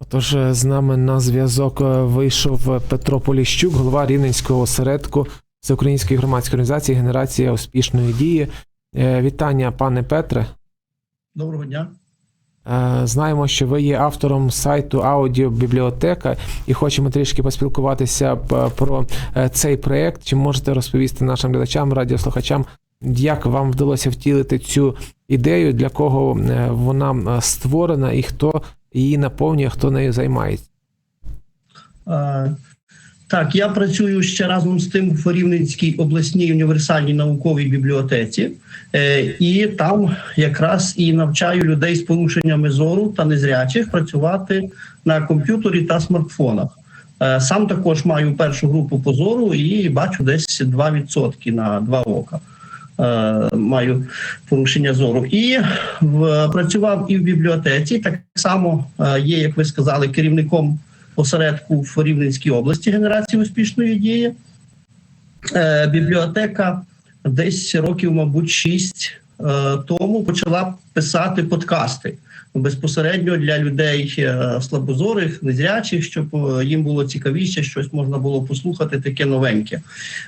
Отож, е, з нами на зв'язок е, вийшов Петро Поліщук, голова Рівненського осередку Всеукраїнської громадської організації Генерація успішної дії. Е, Вітання, пане Петре. Доброго дня. Е, Знаємо, що ви є автором сайту Аудіобібліотека і хочемо трішки поспілкуватися про е, цей проект. Чи можете розповісти нашим глядачам, радіослухачам, як вам вдалося втілити цю ідею, для кого е, вона е, створена і хто її наповнює, хто нею займається? Е, Так, я працюю ще разом з тим в Рівненській обласній універсальній науковій бібліотеці, Е, і там якраз і навчаю людей з порушеннями зору та незрячих працювати на комп'ютері та смартфонах. Е, Сам також маю першу групу по зору і бачу десь 2% на два ока. Е, Маю порушення зору. І в, працював і в бібліотеці. Так само е, є, як ви сказали, керівником осередку в Рівненській області генерації успішної дії. Е, бібліотека десь років, мабуть, шість тому почала писати подкасти безпосередньо для людей е, слабозорих, незрячих, щоб е, їм було цікавіше, щось можна було послухати таке новеньке.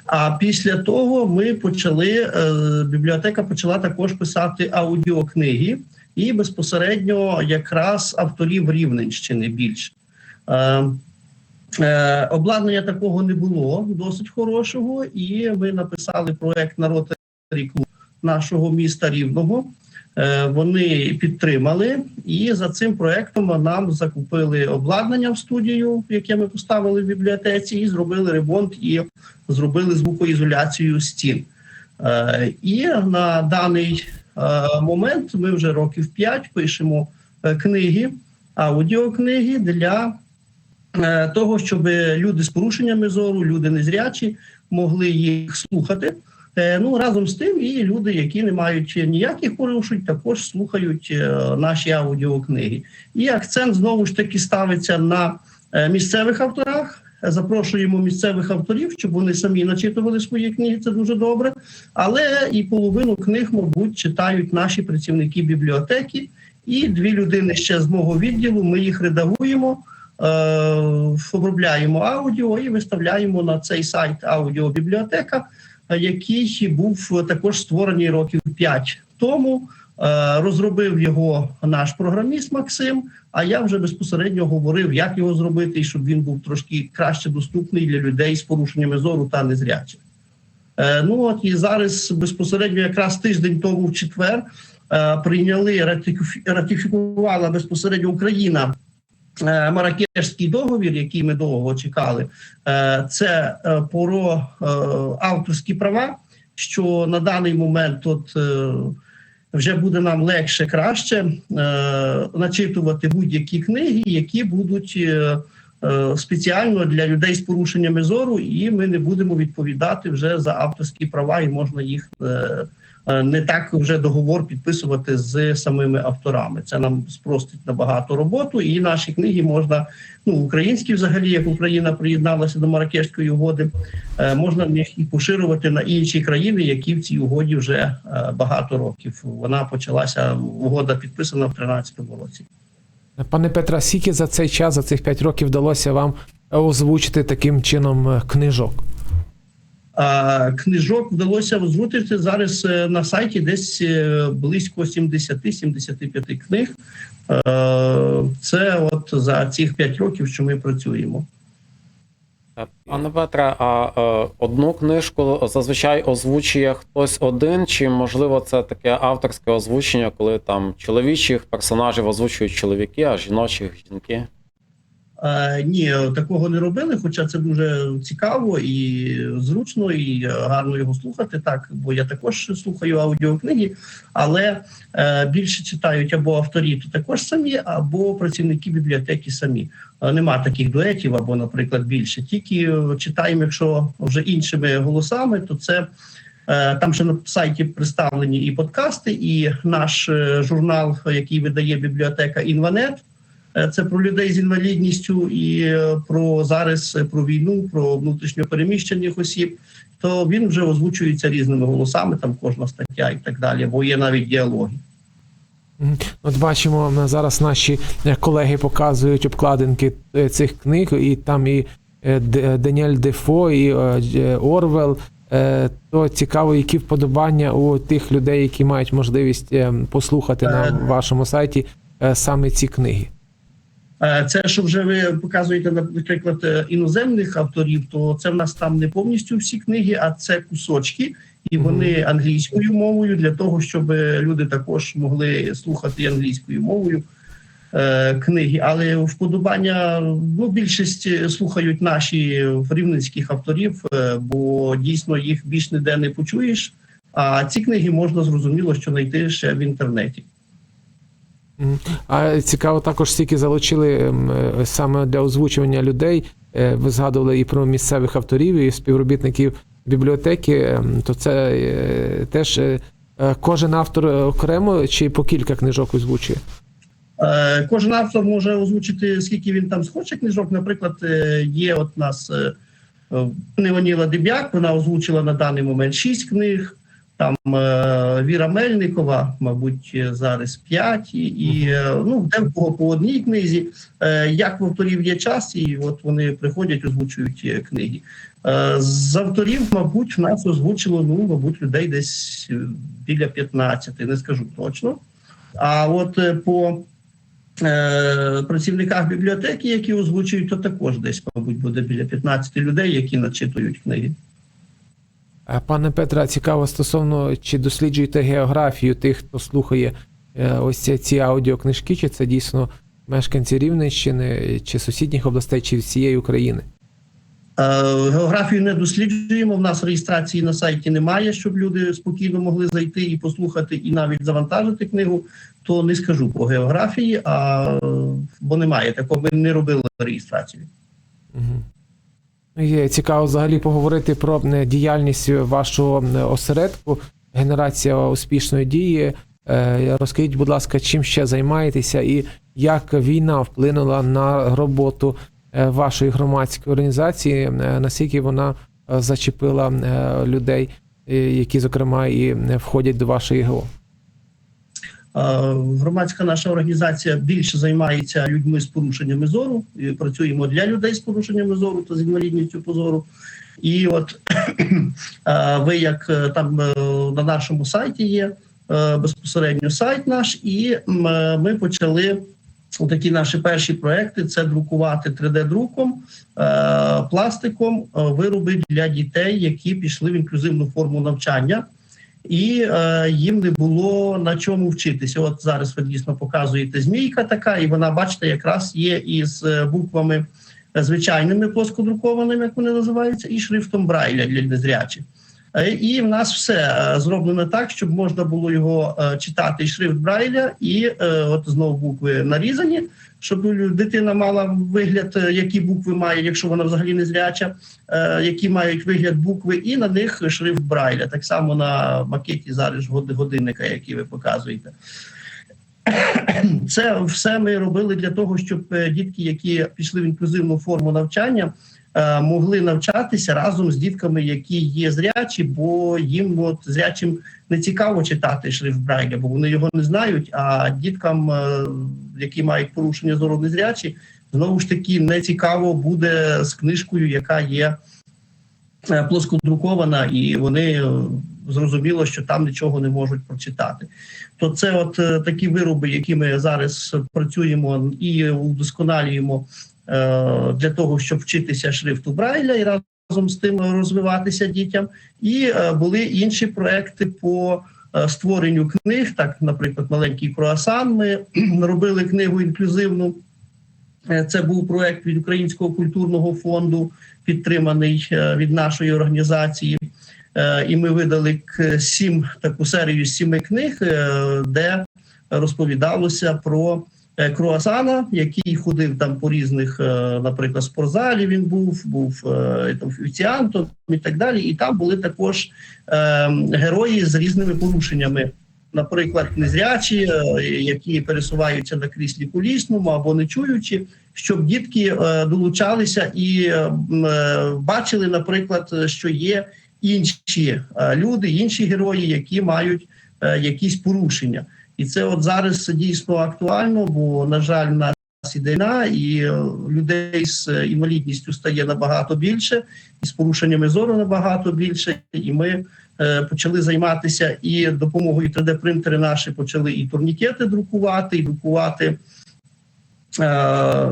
А після того ми почали, е, бібліотека почала також писати аудіокниги і безпосередньо якраз авторів Рівненщини більше. Е, Е, обладнання такого не було досить хорошого, і ми написали проект на Ротарі клуб нашого міста Рівного. Е, вони підтримали, і за цим проектом нам закупили обладнання в студію, яке ми поставили в бібліотеці, і зробили ремонт і зробили звукоізоляцію стін. Е, і на даний е, момент ми вже років 5 пишемо книги, аудіокниги для того, щоб люди з порушеннями зору, люди незрячі могли їх слухати. Е, Ну разом з тим, і люди, які не мають ніяких порушень, також слухають е, наші аудіокниги. І акцент знову ж таки ставиться на е, місцевих авторах. Запрошуємо місцевих авторів, щоб вони самі начитували свої книги. Це дуже добре. Але і половину книг, мабуть, читають наші працівники бібліотеки. І дві людини ще з мого відділу. Ми їх редагуємо, обробляємо аудіо і виставляємо на цей сайт аудіобібліотека, який був також створений років 5 тому. Е, Розробив його наш програміст Максим. А я вже безпосередньо говорив, як його зробити, і щоб він був трошки краще доступний для людей з порушеннями зору та незрячих. Е, Ну от і зараз безпосередньо, якраз тиждень тому в четвер, е, прийняли ратифі- ратифікувала безпосередньо Україна е, Маракешський договір, який ми довго чекали. Е, Це е, про е, авторські права, що на даний момент е, вже буде нам легше краще е, начитувати будь-які книги, які будуть е, е, спеціально для людей з порушеннями зору, і ми не будемо відповідати вже за авторські права, і можна їх е, е, не так вже договор підписувати з самими авторами. Це нам спростить набагато роботу, і наші книги можна ну українські, взагалі, як Україна приєдналася до Маракешської угоди, е, можна їх і поширювати на інші країни, які в цій угоді вже е, багато років. Вона почалася угода підписана в 2013 році. Пане Петре, скільки за цей час, за цих 5 років вдалося вам озвучити таким чином е, книжок? Книжок вдалося озвучити зараз е, на сайті десь е, близько 70-75 книг. Е, Це от за цих 5 років, що ми працюємо. Пане Петре, а одну книжку зазвичай озвучує хтось один, чи можливо це таке авторське озвучення, коли там чоловічих персонажів озвучують чоловіки, а жіночих жінки? Ні, такого не робили, хоча це дуже цікаво і зручно, і гарно його слухати. Так, бо я також слухаю аудіокниги, але е, більше читають або авторі, то також самі, або працівники бібліотеки самі. Е, Нема таких дуетів, або, наприклад, більше. Тільки читаємо, якщо вже іншими голосами, то це. е, Там ще на сайті представлені і подкасти, і наш журнал, який видає бібліотека Інванет. Е, Це про людей з інвалідністю і е, про зараз е, про війну, про внутрішньо переміщених осіб. То він вже озвучується різними голосами, там кожна стаття і так далі, бо є навіть діалоги. От бачимо зараз наші колеги показують обкладинки цих книг, і там і Даніель Дефо, і Орвел. То цікаво, які вподобання у тих людей, які мають можливість е, послухати на вашому сайті саме ці книги. Е, Це, що вже ви показуєте, наприклад, е, іноземних авторів, то це в нас там не повністю всі книги, а це кусочки, і вони англійською мовою для того, щоб люди також могли слухати англійською мовою е, книги. Але вподобання ну, більшість слухають наші рівненських авторів, бо дійсно їх більш ніде не почуєш. А ці книги можна зрозуміло, що знайти ще в інтернеті. А цікаво також, скільки залучили ем, е, саме для озвучування людей. Е, Ви згадували і про місцевих авторів, і співробітників бібліотеки. ем, То це е, теж кожен автор окремо чи по кілька книжок озвучує? Кожен автор може озвучити, скільки він там схоче книжок. Наприклад, є от нас е, Деб'як, вона озвучила на даний момент шість книг. Там е, Віра Мельникова, мабуть, е, зараз п'ять, і, і е, ну де в кого по одній книзі. Як в авторів є час, і от вони приходять, озвучують книги. З авторів, мабуть, в нас озвучило ну, мабуть, людей десь біля 15, не скажу точно. А от по е, працівниках бібліотеки, які озвучують, то також десь, мабуть, буде біля 15 людей, які начитують книги. Е, Пане Петре, цікаво стосовно чи досліджуєте географію тих, хто слухає е, ось ці, ці аудіокнижки, чи це дійсно мешканці Рівненщини, чи сусідніх областей, чи всієї України? Е, Географію не досліджуємо. В нас реєстрації на сайті немає, щоб люди спокійно могли зайти і послухати, і навіть завантажити книгу. То не скажу по географії, а бо немає такого. Ми не робили реєстрацію. Мгм. Є цікаво взагалі поговорити про е, діяльність вашого е, осередку, генерація успішної дії. Е, Розкажіть, будь ласка, чим ще займаєтеся і як війна вплинула на роботу вашої громадської організації, наскільки вона зачепила людей, які, зокрема, і входять до вашої ГО? Е, Громадська наша організація більше займається людьми з порушеннями зору. І працюємо для людей з порушеннями зору та з інвалідністю по зору. І от е, ви, як е, там на нашому сайті є безпосередньо сайт наш, і ми почали такі наші перші проекти: це друкувати 3D-друком, е, пластиком вироби для дітей, які пішли в інклюзивну форму навчання і е, їм не було на чому вчитися. От зараз ви дійсно показуєте змійка така, і вона, бачите, якраз є із е, буквами е, звичайними плоскодрукованими, як вони називаються, і шрифтом Брайля для незрячих. Е, І в нас все е, зроблено так, щоб можна було його е, читати шрифт Брайля, і от знову букви нарізані, щоб дитина мала вигляд, які букви має, якщо вона взагалі не зряча, які мають вигляд букви, і на них шрифт Брайля. Так само на макеті зараз годинника, який ви показуєте. Це все ми робили для того, щоб дітки, які пішли в інклюзивну форму навчання, могли навчатися разом з дітками, які є зрячі, бо їм от зрячим не цікаво читати шрифт Брайля, бо вони його не знають. А діткам, е, які мають порушення зору незрячі, знову ж таки не цікаво буде з книжкою, яка є е, плоскодрукована, і вони е, зрозуміло, що там нічого не можуть прочитати. То це от е, такі вироби, які ми зараз працюємо і удосконалюємо е, для того, щоб вчитися шрифту Брайля і разом з тим розвиватися дітям. І е, були інші проекти по е, створенню книг. Так, наприклад, маленький круасан. Ми робили книгу інклюзивну. Е, Це був проект від Українського культурного фонду, підтриманий е, від нашої організації. Е, І ми видали сім таку серію з сіми книг, е, де розповідалося про е, круасана, який ходив там по різних, е, наприклад, спортзалі. Він був, був е, офіціантом і так далі. І там були також е, герої з різними порушеннями. Наприклад, незрячі, е, які пересуваються на кріслі колісному або не чуючи, щоб дітки е, долучалися і е, е, бачили, наприклад, що є інші е, люди, інші герої, які мають е, якісь порушення. І це от зараз дійсно актуально, бо на жаль, в нас і е, людей з е, інвалідністю стає набагато більше, і з порушеннями зору набагато більше. І ми е, почали займатися і допомогою 3D-принтери наші почали і турнікети друкувати, і друкувати е,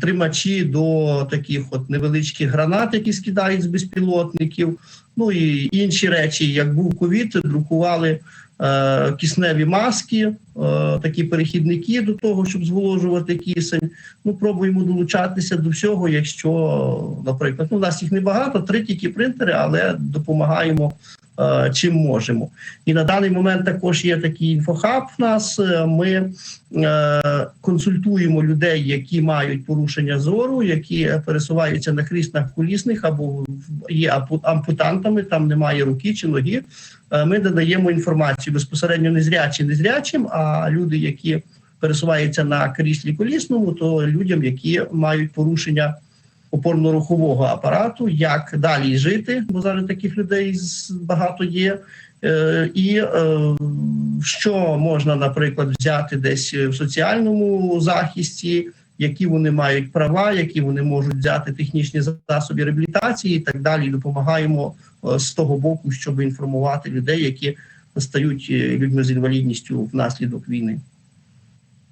тримачі до таких от невеличких гранат, які скидають з безпілотників. Ну і інші речі, як був ковід, друкували е, кисневі маски, е, такі перехідники до того, щоб зволожувати кисень. Ну, пробуємо долучатися до всього, якщо, наприклад, ну, у нас їх небагато, три тільки принтери, але допомагаємо чим можемо. І на даний момент також є такий інфохаб. В нас Е, ми е, консультуємо людей, які мають порушення зору, які пересуваються на кріслах колісних або є ампутантами, там немає руки чи ноги. Е, Ми додаємо інформацію безпосередньо незрячим, незрячим, а люди, які пересуваються на кріслі колісному, то людям, які мають порушення опорно-рухового апарату, як далі жити, бо зараз таких людей багато є. Е, І е, що можна, наприклад, взяти десь в соціальному захисті, які вони мають права, які вони можуть взяти технічні засоби реабілітації і так далі. Допомагаємо е, з того боку, щоб інформувати людей, які стають людьми з інвалідністю внаслідок війни.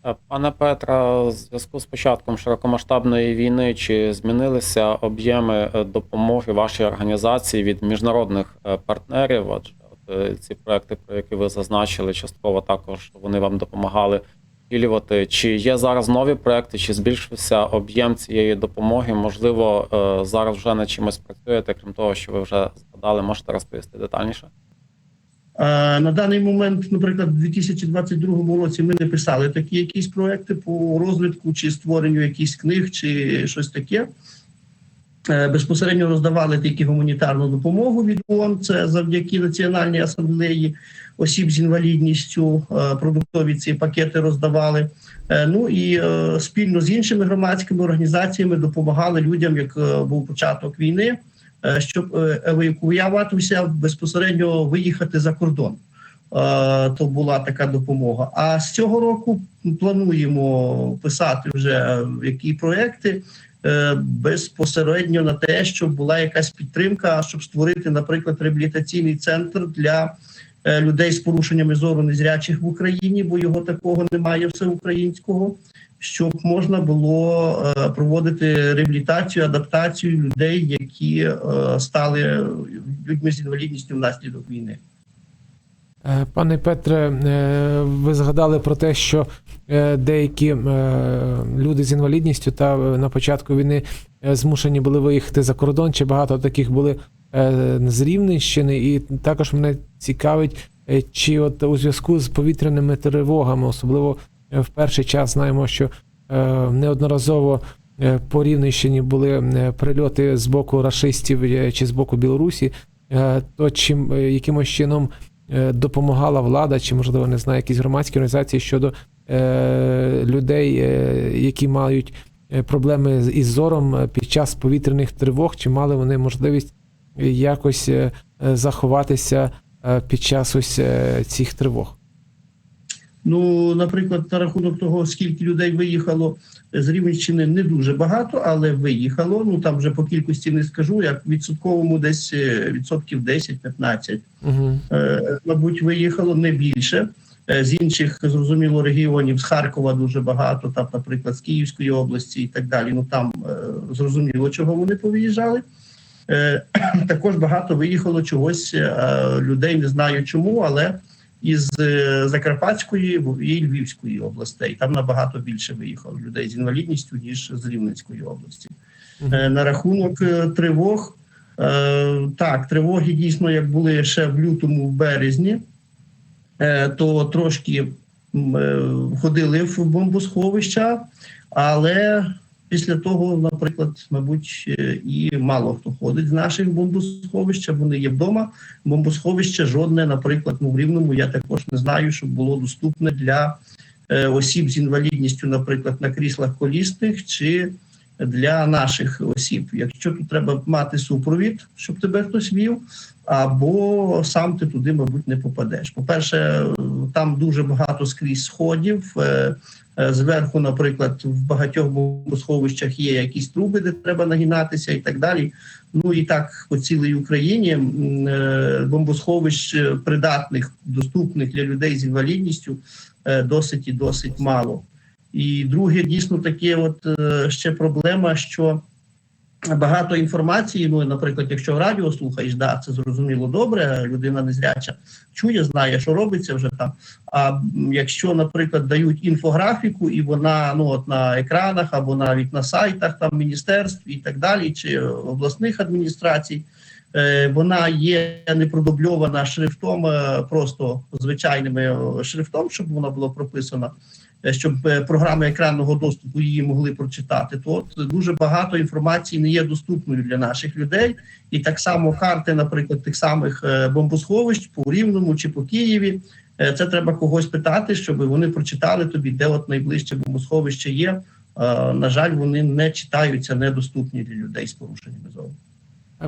Е, Пане Петра, в зв'язку з початком широкомасштабної війни, чи змінилися об'єми е, допомоги вашій організації від міжнародних е, партнерів? Адже от, ці проекти, про які ви зазначили, частково також вони вам допомагали втілювати. Чи є зараз нові проекти, чи збільшився об'єм цієї допомоги? Можливо, зараз вже над чимось працюєте, крім того, що ви вже згадали, можете розповісти детальніше? На даний момент, наприклад, у 2022 році ми не писали такі якісь проекти по розвитку чи створенню якихось книг, чи щось таке. Е, Безпосередньо роздавали тільки гуманітарну допомогу від ООН, це завдяки Національній асамблеї осіб з інвалідністю. е, Продуктові ці пакети роздавали. Е, Ну і спільно з іншими громадськими організаціями допомагали людям, як був початок війни щоб е, евакуюватися безпосередньо виїхати за кордон. Е, То була така допомога. А з цього року плануємо писати вже е, які проекти е, безпосередньо на те, щоб була якась підтримка, щоб створити, наприклад, реабілітаційний центр для е, людей з порушеннями зору незрячих в Україні, бо його такого немає всеукраїнського щоб можна було е, проводити реабілітацію, адаптацію людей, які е, стали людьми з інвалідністю внаслідок війни. Е, Пане Петре, ви згадали про те, що деякі люди з інвалідністю та на початку війни змушені були виїхати за кордон, чи багато таких були з Рівненщини, і також мене цікавить, чи от у зв'язку з повітряними тривогами, особливо в перший час знаємо, що е, неодноразово е, по Рівненщині були е, прильоти з боку рашистів е, чи з боку Білорусі, е, то чим е, якимось чином е, допомагала влада, чи можливо не знаю, якісь громадські організації щодо е, людей, е, які мають е, проблеми із зором е, під час повітряних тривог, чи мали вони можливість е, якось е, е, заховатися е, під час ось е, цих тривог? Ну, наприклад, на рахунок того, скільки людей виїхало з Рівненщини, не дуже багато, але виїхало. Ну там вже по кількості не скажу, як відсотковому десь е, відсотків 10-15. Угу. Е, мабуть, виїхало не більше. Е, З інших зрозуміло регіонів з Харкова дуже багато, там, наприклад, з Київської області і так далі. Ну там е, зрозуміло, чого вони повиїжджали. Е, Також багато виїхало чогось е, людей, не знаю чому, але із е, Закарпатської і Львівської областей. Там набагато більше виїхало людей з інвалідністю ніж з Рівненської області. Е, На рахунок е, тривог, так, тривоги дійсно як були ще в лютому, в березні, то трошки ходили в бомбосховища, але після того, наприклад, мабуть, е, і мало хто ходить з наших бомбосховища, вони є вдома. Бомбосховище жодне, наприклад, ну, в Рівному я також не знаю, щоб було доступне для е, осіб з інвалідністю, наприклад, на кріслах колісних чи для наших осіб. Якщо тут треба мати супровід, щоб тебе хтось вів, або сам ти туди, мабуть, не попадеш. По-перше, там дуже багато скрізь сходів. Е, е, Зверху, наприклад, в багатьох бомбосховищах є якісь труби, де треба нагинатися, і так далі. Ну і так по цілій Україні е, бомбосховищ придатних, доступних для людей з інвалідністю досить і досить мало. І друге, дійсно, таке, от е, ще проблема, що багато інформації. Ну, наприклад, якщо радіо слухаєш, да, це зрозуміло добре. Людина незряча чує, знає, що робиться вже там. А якщо, наприклад, дають інфографіку, і вона ну от на екранах або навіть на сайтах там міністерств і так далі, чи обласних адміністрацій. Е, Вона є не продубльована шрифтом, е, просто звичайним е, шрифтом, щоб вона була прописана, щоб програми екранного доступу її могли прочитати. То от дуже багато інформації не є доступною для наших людей, і так само карти, наприклад, тих самих бомбосховищ по Рівному чи по Києві. Це треба когось питати, щоб вони прочитали тобі, де от найближче бомбосховище є. На жаль, вони не читаються, недоступні для людей з порушеннями зору.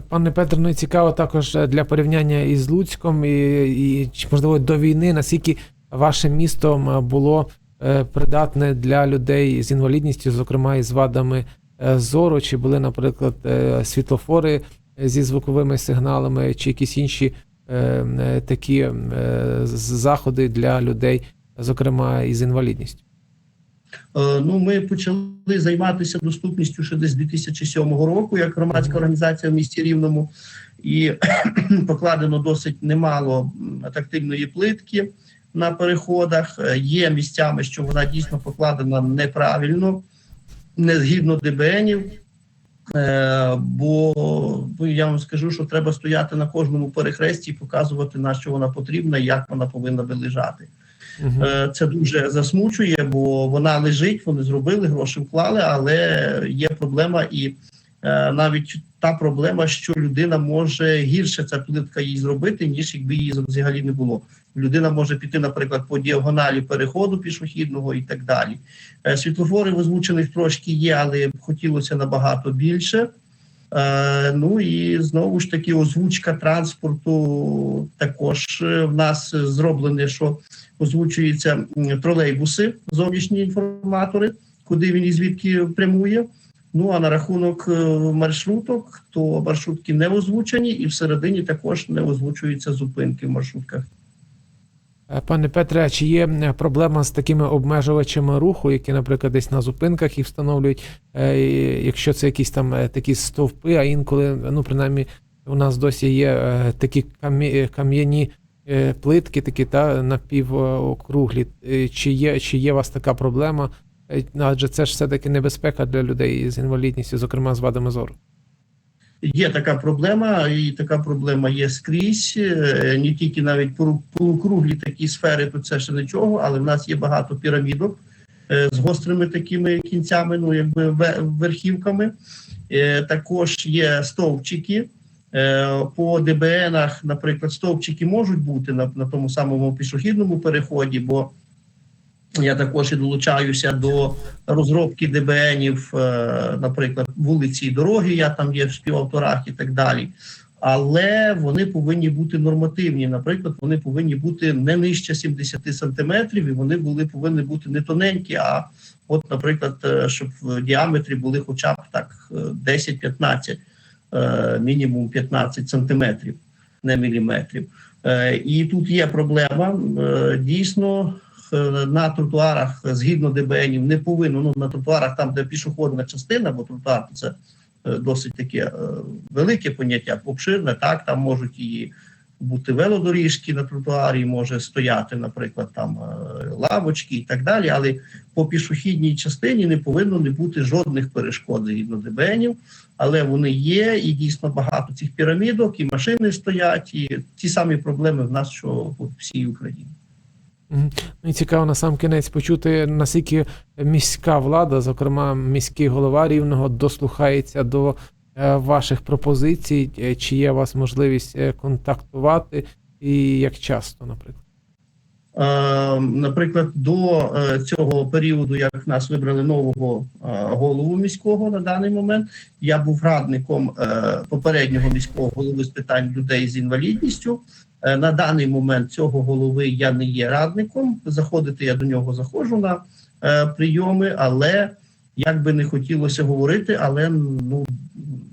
Пане Петре, ну цікаво також е, для порівняння із Луцьком і, і можливо до війни, наскільки ваше місто було е, придатне для людей з інвалідністю, зокрема із вадами е, зору, чи були, наприклад, світлофори зі звуковими сигналами, чи якісь інші такі заходи для людей, зокрема із інвалідністю? Е, Ну, ми почали займатися доступністю ще десь 2007 року, як громадська організація в місті Рівному, і покладено досить немало тактильної плитки на переходах. Е, Є місцями, що вона дійсно покладена неправильно, не згідно ДБНів. Е, Бо ну, я вам скажу, що треба стояти на кожному перехресті і показувати, на що вона потрібна і як вона повинна би лежати. Е, Це дуже засмучує, бо вона лежить, вони зробили, гроші вклали, але є проблема, і е, навіть та проблема, що людина може гірше ця плитка їй зробити, ніж якби її взагалі не було. Людина може піти, наприклад, по діагоналі переходу пішохідного і так далі. Е, Світлофори в озвучених трошки є, але хотілося набагато більше. Ну і знову ж таки, озвучка транспорту також в нас зроблене, що озвучуються тролейбуси, зовнішні інформатори, куди він і звідки прямує. Ну а на рахунок е, маршруток, то маршрутки не озвучені, і всередині також не озвучуються зупинки в маршрутках. Е, Пане Петре, чи є е, проблема з такими обмежувачами руху, які, наприклад, десь на зупинках їх встановлюють, якщо це якісь там такі стовпи, а інколи, ну принаймні, у нас досі є такі кам'я- кам'яні плитки, такі та напівокруглі. Е, Чи є, чи є у вас така проблема? Е, Адже це ж все-таки небезпека для людей з інвалідністю, зокрема з вадами зору. Є така проблема, і така проблема є скрізь, е, не тільки навіть полу- полукруглі такі сфери, то це ще нічого, але в нас є багато пірамідок е, з гострими такими кінцями, ну якби верхівками. Е, Також є стовпчики. Е, По ДБНах, наприклад, стовпчики можуть бути на, на тому самому пішохідному переході, бо я також і долучаюся до розробки ДБНів, е, наприклад, вулиці і дороги. Я там є в співавторах і так далі. Але вони повинні бути нормативні. Наприклад, вони повинні бути не нижче 70 сантиметрів, і вони були повинні бути не тоненькі, а от, наприклад, е, щоб в діаметрі були хоча б так е, 10-15, е, мінімум 15 сантиметрів, не міліметрів. Е, І тут є проблема. Е, Дійсно, на тротуарах згідно ДБНів не повинно. Ну на тротуарах, там де пішохідна частина, бо тротуар це досить таке велике поняття, обширне. Так там можуть і бути велодоріжки на тротуарі, може стояти, наприклад, там е, лавочки і так далі. Але по пішохідній частині не повинно не бути жодних перешкод згідно ДБНів, але вони є, і дійсно багато цих пірамідок, і машини стоять, і ті самі проблеми в нас, що по всій Україні. Ну і цікаво на сам кінець почути, наскільки міська влада, зокрема міський голова рівного, дослухається до ваших пропозицій, е, чи є у вас можливість е, контактувати, і як часто, наприклад. Е, Наприклад, до е, цього періоду, як нас вибрали нового е, голову міського на даний момент, я був радником е, попереднього міського голови з питань людей з інвалідністю. Е, На даний момент цього голови я не є радником. Заходити я до нього заходжу на е, прийоми, але як би не хотілося говорити, але ну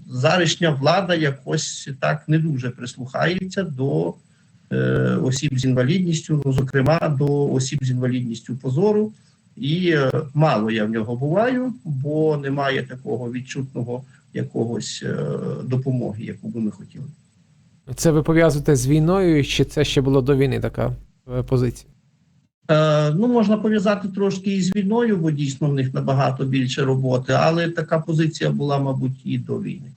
зарішня влада якось так не дуже прислухається до е, осіб з інвалідністю, ну зокрема до осіб з інвалідністю позору. І е, мало я в нього буваю, бо немає такого відчутного якогось е, допомоги, яку би ми хотіли. Це ви пов'язуєте з війною, чи це ще було до війни така е, позиція? Е, ну, можна пов'язати трошки із війною, бо дійсно в них набагато більше роботи, але така позиція була, мабуть, і до війни.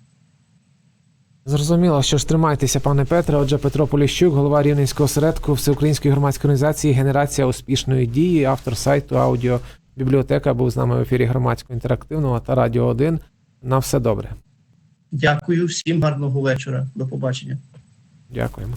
Зрозуміло, що ж тримайтеся, пане Петре. Отже, Петро Поліщук, голова Рівненського осередку Всеукраїнської громадської організації Генерація успішної дії, автор сайту аудіо бібліотека був з нами в ефірі громадського інтерактивного та Радіо 1. На все добре. Дякую всім гарного вечора. До побачення. Дякуємо.